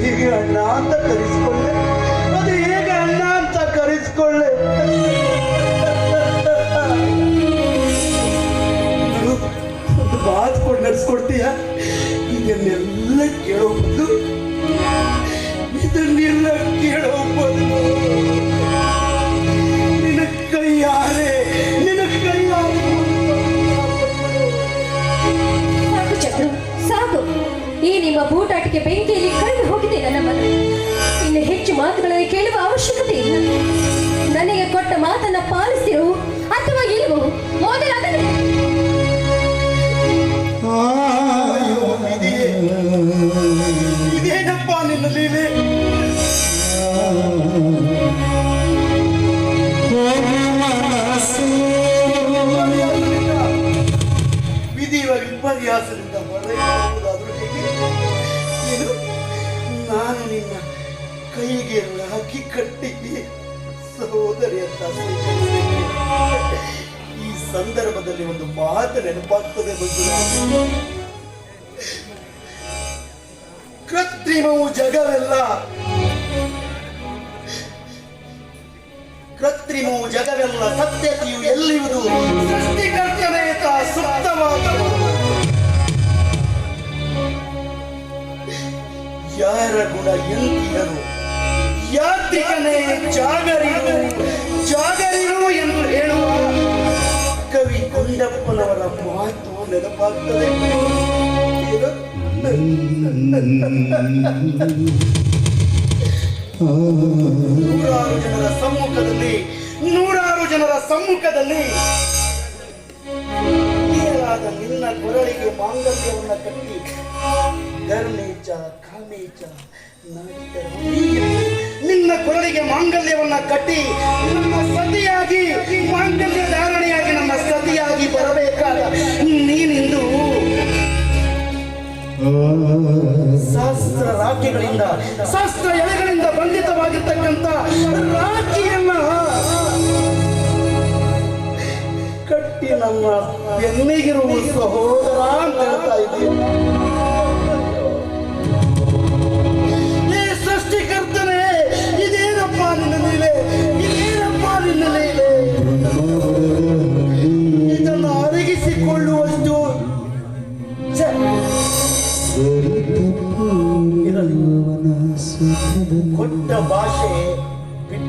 ಹೇಗೆ ಅಣ್ಣ ಅಂತ ಕರೆಸ್ಕೊಳ್ಳೆ. ಈ ನಿಮ್ಮ ಬೂಟಾಟಿಕೆ ಬೆಂಕಿಯಲ್ಲಿ ಕಳೆದು ಹೋಗಿದೆ ನನ್ನ ಮನ. ಇನ್ನು ಹೆಚ್ಚು ಮಾತುಗಳನ್ನು ಕೇಳುವ ಅವಶ್ಯಕತೆ ಇಲ್ಲ. ನನಗೆ ಕೊಟ್ಟ ಮಾತನ್ನ ಪಾಲಿಸಿರು ಅಥವಾ ಇಲ್ಲವೋ ನಾನು ನಿನ್ನ ಕೈಗೆ ಹಾಕಿ ಕಟ್ಟಿ ಸಹೋದರಿ ಅಂತ ಈ ಸಂದರ್ಭದಲ್ಲಿ ಒಂದು ಮಾತು ನೆನಪಾಗ್ತದೆ ಬಂದು ಕೃತ್ರಿಮವು ಜಗವೆಲ್ಲ. ಕೃತ್ರಿಮವು ಜಗವೆಲ್ಲ ಸತ್ಯತೆಯು ಎಲ್ಲಿರುವುದು? ಯಾರ ಗುಣ ಎಂತಿಯರು ಯಾತ್ರಿಕನೇ ಜಾಗರಿರು ಜಾಗರಿರು ಎಂದು ಹೇಳುವ ಕವಿ ಕೊಂಡಪ್ಪನವರ ಮಾತು ನೆನಪಾಗ್ತದೆ? ನೂರಾರು ಜನರ ಸಮ್ಮುಖದಲ್ಲಿ, ನೂರಾರು ಜನರ ಸಮ್ಮುಖದಲ್ಲಿ ನಿನ್ನ ಕೊರಳಿಗೆ ಮಾಂಗಲ್ಯವನ್ನು ಕಟ್ಟಿ ಧರ್ಮೇಚ, ಕಾಮೇಚ ನಿನ್ನ ಕೊರಳಿಗೆ ಮಾಂಗಲ್ಯವನ್ನ ಕಟ್ಟಿ ನಮ್ಮ ಸತಿಯಾಗಿ ಮಾಂಗಲ್ಯ ಧಾರಣೆಯಾಗಿ ನಮ್ಮ ಸತಿಯಾಗಿ ಬರಬೇಕಾದ ನೀನಿಂದು. ಸಹಸ್ರ ರಾಜ್ಯಗಳಿಂದ ಸಹಸ್ರ ಎಲೆಗಳಿಂದ ಬಂಧಿತವಾಗಿರ್ತಕ್ಕಂಥ ರಾಖಿಯನ್ನ ಕಟ್ಟಿ ನಮ್ಮ ಬೆನ್ನಿಗಿರುವ ಸಹೋದರ ಅಂತ ಹೇಳ್ತಾ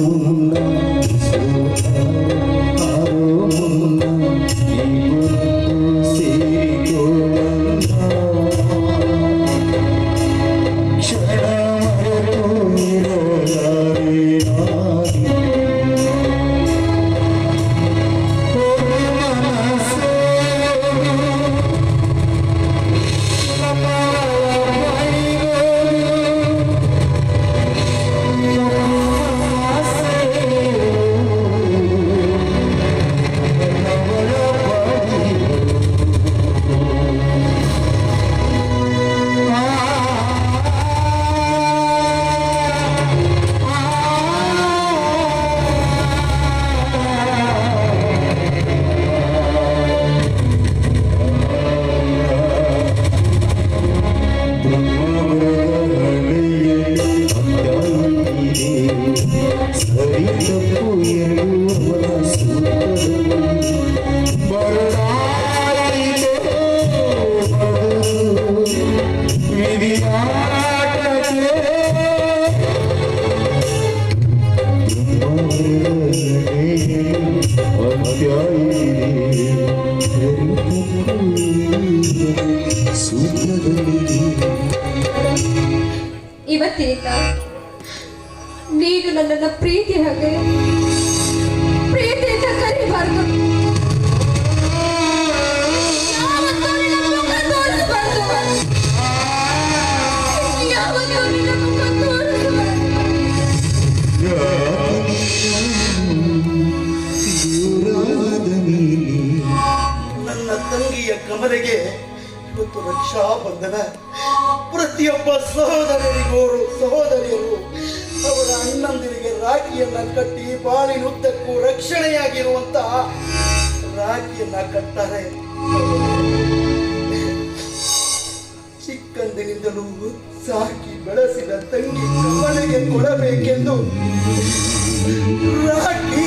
Oh. ಇಲ್ಲ. ನೀನು ನನ್ನ ಪ್ರೀತಿ ಹಾಗೆ. ಪ್ರೀತಿಯಿಂದ ಕರಿಬಾರ್ದು. ಕಮಲೆಗೆ ಇವತ್ತು ರಕ್ಷಾ ಬಂಧನ ಪ್ರತಿಯೊಬ್ಬ ಸಹೋದರರಿಗೋರು ಸಹೋದರಿಯರು. ಅವರ ಅಣ್ಣಂದಿರಿಗೆ ರಾಖಿಯನ್ನ ಕಟ್ಟಿ ಬಾಳಿನುದ್ದಕ್ಕೂ ರಕ್ಷಣೆಯಾಗಿರುವಂತಹ ರಾಖಿಯನ್ನ ಕಟ್ಟಾರೆ ಚಿಕ್ಕಂದಿನಿಂದಲೂ ಸಾಕಿ ಬೆಳೆಸಿದ ತಂಗಿ ಮನೆಗೆ ಕೊಡಬೇಕೆಂದು ರಾಖಿ.